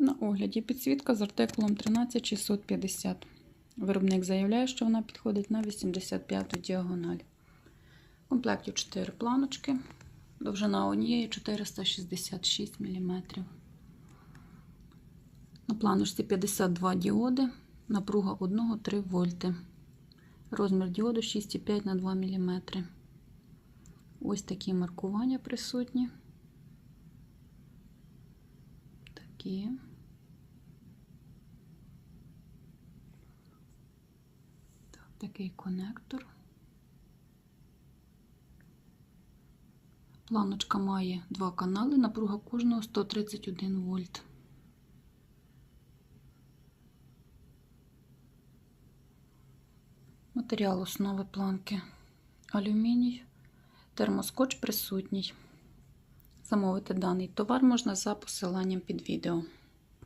На огляді підсвітка з артикулом 13650. Виробник заявляє, що вона підходить на 85-ту діагональ. В комплекті 4 планочки. Довжина однієї 466 мм. На планочці 52 діоди, напруга 1 3 вольти. Розмір діоду 6,5 на 2 мм. Ось такі маркування присутні. Такі. Такий конектор. Планочка має два канали, напруга кожного 131 вольт. Матеріал основи планки алюміній, термоскотч присутній. Замовити даний товар можна за посиланням під відео.